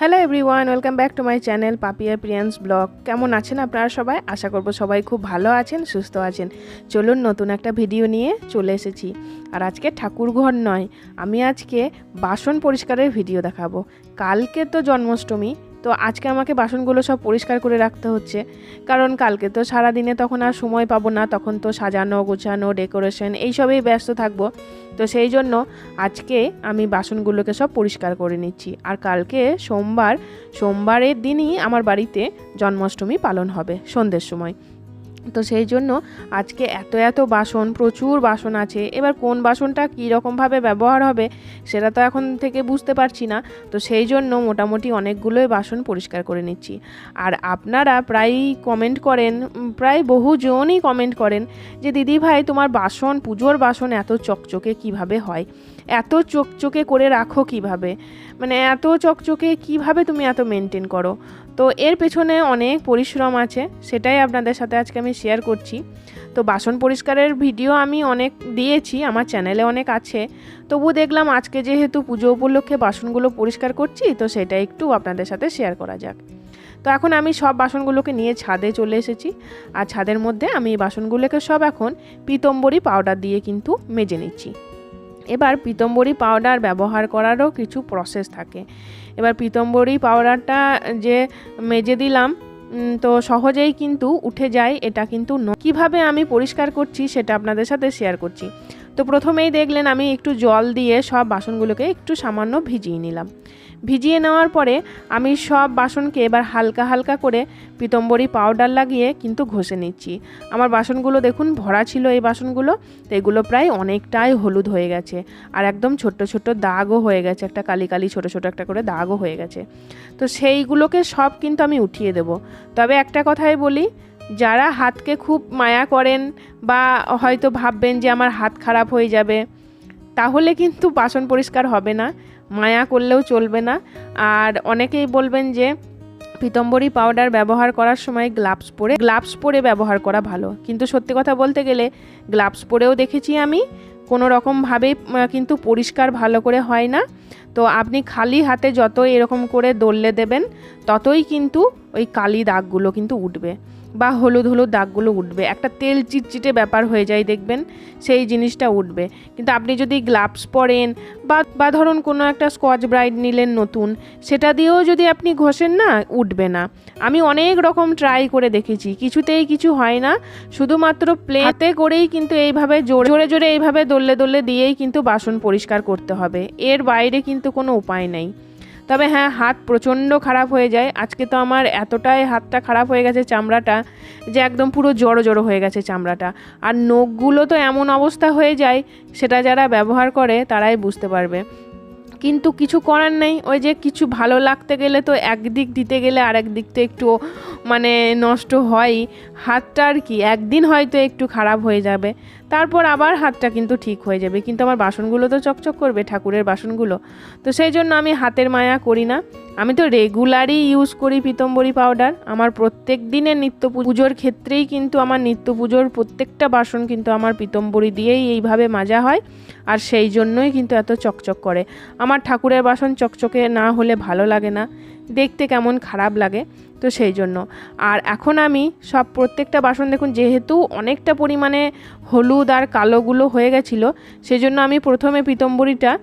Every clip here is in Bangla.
Hello everyone welcome back to my channel Papiya Priyans blog কেমন আছেন আপনারা সবাই? আশা করব সবাই খুব ভালো আছেন, সুস্থ আছেন। চলুন নতুন একটা ভিডিও নিয়ে চলে এসেছি। আর আজকে ঠাকুরঘর নয়, আমি আজকে বাসন পরিষ্কারের ভিডিও দেখাবো। কালকে তো জন্মাষ্টমী তো আজকে আমাকে বাসনগুলো সব পরিষ্কার করে রাখতে হচ্ছে। কারণ কালকে তো সারাদিনে তখন আর সময় পাবো না, তখন তো সাজানো, গোছানো, ডেকোরেশন এইসবেই ব্যস্ত থাকব। তো সেই জন্য আজকে আমি বাসনগুলোকে সব পরিষ্কার করে নিচ্ছি। আর কালকে সোমবার, সোমবারের দিনই আমার বাড়িতে জন্মাষ্টমী পালন হবে সন্ধ্যের সময়। তো সেই জন্য আজকে এত এত বাসন, প্রচুর বাসন আছে। এবার কোন বাসনটা কী রকমভাবে ব্যবহার হবে সেটা তো এখন থেকে বুঝতে পারছি না। তো সেই জন্য মোটামুটি অনেকগুলোই বাসন পরিষ্কার করে নিচ্ছি। আর আপনারা প্রায়ই কমেন্ট করেন প্রায় বহুজনই কমেন্ট করেন যে, দিদি ভাই, তোমার বাসন, পুজোর বাসন এত চকচকে কীভাবে হয়? এত চকচকে করে রাখো কীভাবে? মানে এত চকচকে কীভাবে তুমি এত মেনটেন করো? তো এর পেছনে অনেক পরিশ্রম আছে, সেটাই আপনাদের সাথে আজকে আমি শেয়ার করছি। তো বাসন পরিষ্কারের ভিডিও আমি অনেক দিয়েছি, আমার চ্যানেলে অনেক আছে। তবু দেখলাম আজকে যেহেতু পুজো উপলক্ষে বাসনগুলো পরিষ্কার করছি, তো সেটা একটু আপনাদের সাথে শেয়ার করা যাক। তো এখন আমি সব বাসনগুলোকে নিয়ে ছাদে চলে এসেছি, আর ছাদের মধ্যে আমি বাসনগুলোকে সব এখন পিতম্বরী পাউডার দিয়ে কিন্তু মেজে নিচ্ছি। এবার পিতম্বরী পাউডার ব্যবহার করারও কিছু প্রসেস থাকে। এবার পিতম্বরী পাউডারটা যে মেজে দিলাম তো সহজেই কিন্তু উঠে যায়, এটা কিন্তু কীভাবে আমি পরিষ্কার করছি সেটা আপনাদের সাথে শেয়ার করছি। তো প্রথমেই দেখলেন আমি একটু জল দিয়ে সব বাসনগুলোকে একটু সামান্য ভিজিয়ে নিলাম। ভিজিয়ে নেওয়ার পরে আমি সব বাসনকে এবার হালকা হালকা করে পিতম্বরী পাউডার লাগিয়ে কিন্তু ঘষে নিচ্ছি। আমার বাসনগুলো দেখুন ভরা ছিল এই বাসনগুলো, তো এগুলো প্রায় অনেকটাই হলুদ হয়ে গেছে আর একদম ছোট্ট ছোট্ট দাগও হয়ে গেছে, একটা কালি কালি ছোট ছোট একটা করে দাগও হয়ে গেছে। তো সেইগুলোকে সব কিন্তু আমি উঠিয়ে দেব। তবে একটা কথাই বলি যারা হাতকে খুব মায়া করেন বা হয়তো ভাববেন যে আমার হাত খারাপ হয়ে যাবে, তাহলে কিন্তু বাসন পরিষ্কার হবে না, মায়া করলেও চলবে না। আর অনেকেই বলবেন যে পিতম্বরী পাউডার ব্যবহার করার সময় গ্লাভস পরে গ্লাভস পরে ব্যবহার করা ভালো। কিন্তু সত্যি কথা বলতে গেলে গ্লাভস পরেও দেখেছি আমি, কোনো রকমভাবেই কিন্তু পরিষ্কার ভালো করে হয় না। তো আপনি খালি হাতে যত এরকম করে দললে দেবেন, ততই কিন্তু ওই কালি দাগগুলো কিন্তু উঠবে। বা হলুদ হলুদ দাগগুলো উঠবে। একটা তেল চিটচিটে ব্যাপার হয়ে যায় দেখবেন, সেই জিনিসটা উঠবে। কিন্তু আপনি যদি গ্লাভস পরেন বা বা ধরুন কোনো একটা স্কচ ব্রাইট নিলেন নতুন, সেটা দিয়েও যদি আপনি ঘষেন না, উঠবে না। আমি অনেক রকম ট্রাই করে দেখেছি, কিছুতেই কিছু হয় না। শুধুমাত্র প্লেতে করেই কিন্তু এইভাবে জোরে জোরে জোরে এইভাবে দললে দললে দিয়েই কিন্তু বাসন পরিষ্কার করতে হবে। এর বাইরে কিন্তু কোনো উপায় নেই। তবে হ্যাঁ হাত প্রচণ্ড খারাপ হয়ে যায়। আজকে তো আমার এতটাই হাতটা খারাপ হয়ে গেছে চামড়াটা যে একদম পুরো জড়ো জড়ো হয়ে গেছে চামড়াটা। আর নখগুলো তো এমন অবস্থা হয়ে যায়, সেটা যারা ব্যবহার করে তারাই বুঝতে পারবে। কিন্তু কিছু করার নেই, ওই যে কিছু ভালো লাগতে গেলে তো একদিক দিতে গেলে আরেক দিক তো একটু মানে নষ্ট হয়ই হাতটা আর কি, একদিন হয়তো একটু খারাপ হয়ে যাবে। তারপর আবার হাতটা কিন্তু ঠিক হয়ে যাবে। কিন্তু আমার বাসনগুলো তো চকচক করবে, ঠাকুরের বাসনগুলো। তো সেই জন্য আমি হাতের মায়া করি না। আমি তো রেগুলারই ইউজ করি পিতম্বরী পাউডার আমার প্রত্যেক দিনের নিত্য পুজোর ক্ষেত্রেই কিন্তু আমার নিত্য পুজোর প্রত্যেকটা বাসন কিন্তু আমার পিতম্বরী দিয়েই এইভাবে মাজা হয়। আর সেই জন্যই কিন্তু এত চকচক করে। আমার ঠাকুরের বাসন চকচকে না হলে ভালো লাগে না। দেখতে কেমন খারাপ লাগে, তো সেই জন্য। আর এখন আমি সব প্রত্যেকটা বাসন দেখুন, যেহেতু অনেকটা পরিমাণে হলুদ আর কালোগুলো হয়ে গেছিল, সেজন্য আমি প্রথমে পিতম্বরীটা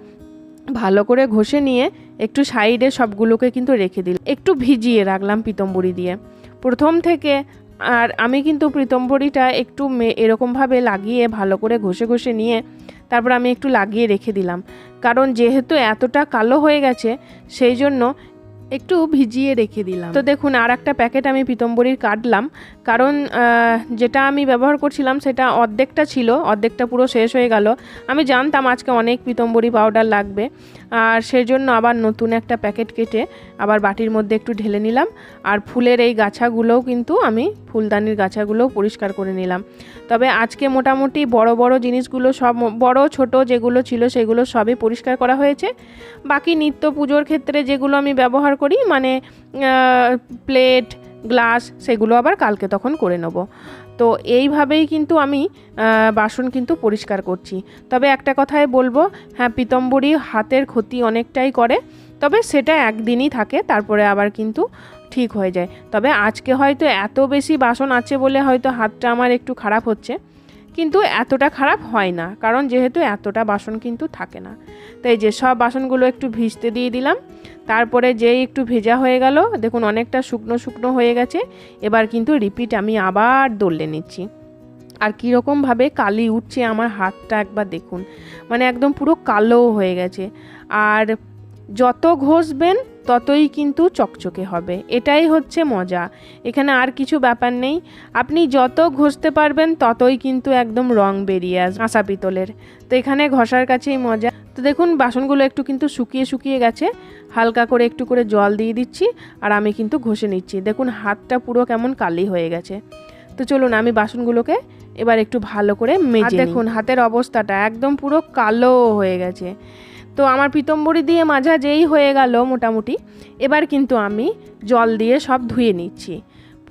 ভালো করে ঘষে নিয়ে একটু সাইডে সবগুলোকে কিন্তু রেখে দিলাম। একটু ভিজিয়ে রাখলাম পিতম্বরী দিয়ে। প্রথম থেকে আর আমি কিন্তু পিতম্বরীটা একটু মে- এরকমভাবে লাগিয়ে ভালো করে ঘষে ঘষে নিয়ে তারপর আমি একটু লাগিয়ে রেখে দিলাম। কারণ যেহেতু এতটা কালো হয়ে গেছে, সেই জন্য একটু ভিজিয়ে রেখে দিলাম। তো দেখুন আর একটা প্যাকেট আমি পিতম্বরীর কাটলাম। কারণ যেটা আমি ব্যবহার করছিলাম সেটা অর্ধেকটা ছিল, অর্ধেকটা পুরো শেষ হয়ে গেল। আমি জানতাম আজকে অনেক পিতম্বরী পাউডার লাগবে। আর সেজন্য আবার নতুন একটা প্যাকেট কেটে আবার বাটির মধ্যে একটু ঢেলে নিলাম। আর ফুলের এই গাছাগুলোও কিন্তু আমি ফুলদানির গাছাগুলোও পরিষ্কার করে নিলাম। তবে আজকে মোটামুটি বড় বড় জিনিসগুলো সব বড়, ছোট যেগুলো ছিল সেগুলো সবই পরিষ্কার করা হয়েছে। বাকি নিত্য পুজোর ক্ষেত্রে যেগুলো আমি ব্যবহার করি মানে প্লেট গ্লাস সেগুলো আবার কালকে তখন করে নেব। তো এইভাবেই কিন্তু আমি বাসন কিন্তু পরিষ্কার করছি। তবে একটা কথাই বলব হ্যাঁ পিতম্বরী হাতের ক্ষতি অনেকটাই করে, তবে সেটা একদিনই থাকে, তারপরে আবার কিন্তু ঠিক হয়ে যায়। তবে আজকে হয়তো এত বেশি বাসন আছে বলে হয়তো হাতটা আমার একটু খারাপ হচ্ছে। কিন্তু এতটা খারাপ হয় না, কারণ যেহেতু এতটা বাসন কিন্তু থাকে না। তাই যে সব বাসনগুলো একটু ভিজতে দিয়ে দিলাম, তারপরে যেই একটু ভেজা হয়ে গেল, দেখুন অনেকটা শুকনো শুকনো হয়ে গেছে, এবার কিন্তু রিপিট আমি আবার দোলে নিচ্ছি। আর কীরকমভাবে কালি উঠছে আমার হাতটা একবার দেখুন মানে একদম পুরো কালো হয়ে গেছে। আর যত ঘষবেন ততই কিন্তু চকচকে হবে। এটাই হচ্ছে মজা। এখানে আর কিছু ব্যাপার নেই। আপনি যত ঘষতে পারবেন ততই কিন্তু একদম রং বেরিয়ে আস আশা পিতলের। তো এখানে ঘষার কাছেই মজা। তো দেখুন বাসনগুলো একটু কিন্তু শুকিয়ে শুকিয়ে গেছে। হালকা করে একটু করে জল দিয়ে দিচ্ছি আর আমি কিন্তু ঘষে নিচ্ছি। দেখুন হাতটা পুরো কেমন কালি হয়ে গেছে। তো চলুন আমি বাসনগুলোকে এবার একটু ভালো করে মেজে দেখুন হাতের অবস্থাটা একদম পুরো কালো হয়ে গেছে। তো আমার পিতম্বরি দিয়ে মাজা যেই হয়ে গেল মোটামুটি, এবার কিন্তু আমি জল দিয়ে সব ধুয়ে নিচ্ছি।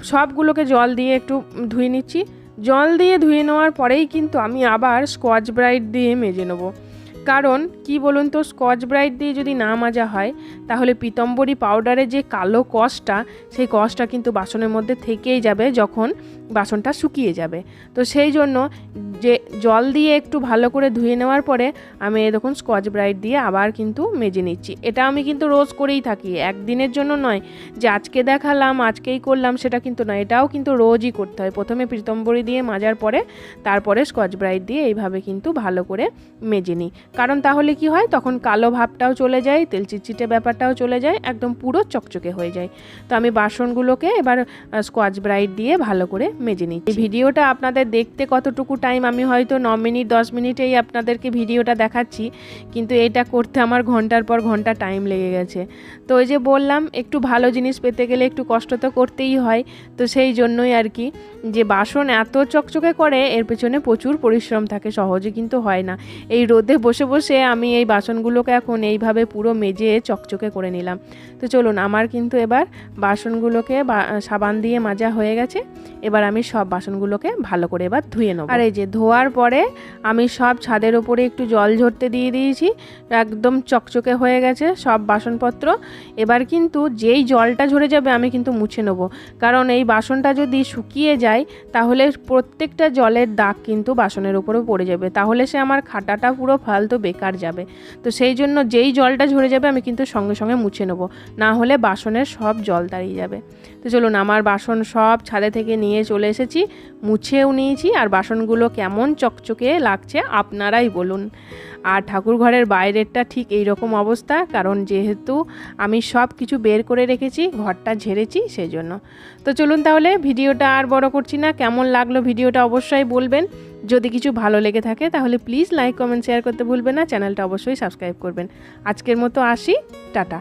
সবগুলোকে জল দিয়ে একটু ধুয়ে নিচ্ছি। জল দিয়ে ধুয়ে নেওয়ার পরেই কিন্তু আমি আবার স্কচ ব্রাইট দিয়ে মেজে নেব। কারণ কি বলুন তো, স্কচ ব্রাইট দিয়ে যদি না মাজা হয়, তাহলে পিতম্বরী পাউডারের যে কালো কষটা, সেই কষটা কিন্তু বাসনের মধ্যে থেকেই যাবে যখন বাসনটা শুকিয়ে যাবে। তো সেই জন্য যে জল দিয়ে একটু ভালো করে ধুয়ে নেওয়ার পরে আমি দেখুন স্কচ ব্রাইট দিয়ে আবার কিন্তু মেজে নিচ্ছি। এটা আমি কিন্তু রোজ করেই থাকি, একদিনের জন্য নয়। যে আজকে দেখালাম, আজকেই করলাম সেটা কিন্তু নয়, এটাও কিন্তু রোজই করতে হয়। প্রথমে প্রীতম্বরী দিয়ে মাজার পরে, তারপরে স্কচ ব্রাইট দিয়ে এইভাবে কিন্তু ভালো করে মেজে নিই। কারণ তাহলে কি হয়? তখন কালো ভাবটাও চলে যায়, তেল চিটচিটে ব্যাপারটাও চলে যায়, একদম পুরো চকচকে হয়ে যায়। তো আমি বাসনগুলোকে এবার স্কচ ব্রাইট দিয়ে ভালো করে মেজে নিচ্ছি। এই ভিডিওটা আপনাদের দেখতে কতটুকু টাইম আমি হয়তো ন মিনিট, দশ মিনিটেই আপনাদেরকে ভিডিওটা দেখাচ্ছি, কিন্তু এটা করতে আমার ঘণ্টার পর ঘণ্টা টাইম লেগে গেছে। তো ওই যে বললাম, একটু ভালো জিনিস পেতে গেলে একটু কষ্ট তো করতেই হয়, তো সেই জন্যই আর কি, যে বাসন এত চকচকে করে, এর পেছনে প্রচুর পরিশ্রম থাকে, সহজে কিন্তু হয় না। এই রোদে বসে বসে আমি এই বাসনগুলোকে এখন এইভাবে পুরো মেজে চকচকে করে নিলাম। তো চলুন, আমার কিন্তু এবার বাসনগুলোকে সাবান দিয়ে মাজা হয়ে গেছে, এবার আমি সব বাসনগুলোকে ভালো করে এবার ধুয়ে নেব। আর এই যে ধোয়ার পরে আমি সব ছাদের ওপরে একটু জল ঝরতে দিয়ে দিয়েছি, একদম চকচকে হয়ে গেছে সব বাসনপত্র। এবার কিন্তু যেই জলটা ঝরে যাবে আমি কিন্তু মুছে নেব। কারণ এই বাসনটা যদি শুকিয়ে যায়, তাহলে প্রত্যেকটা জলের দাগ কিন্তু বাসনের উপরে পড়ে যাবে। তাহলে সে আমার খাটাটা পুরো ফালতু বেকার যাবে। তো সেই জন্য যেই জলটা ঝরে যাবে আমি কিন্তু সঙ্গে সঙ্গে মুছে নেব। না হলে বাসনের সব জল দাঁড়িয়ে যাবে। তো চলুন, আমার বাসন সব ছাদে থেকে নিয়ে চলে এসেছি, মুছেও নিয়েছি আর বাসনগুলো কেমন চকচকে লাগছে আপনারাই বলুন। আর ঠাকুর ঘরের বাইরেরটা ঠিক এই রকম অবস্থা, কারণ যেহেতু আমি সব কিছু বের করে রেখেছি, ঘরটা ঝেড়েছি সেই জন্য তো চলুন তাহলে ভিডিওটা আর বড় করছি না, কেমন লাগল ভিডিওটা অবশ্যই বলবেন। যদি কিছু ভালো লেগে থাকে তাহলে প্লিজ লাইক, কমেন্ট, শেয়ার করতে ভুলবেন না, চ্যানেলটা অবশ্যই সাবস্ক্রাইব করবেন। আজকের মতো আসি, টাটা।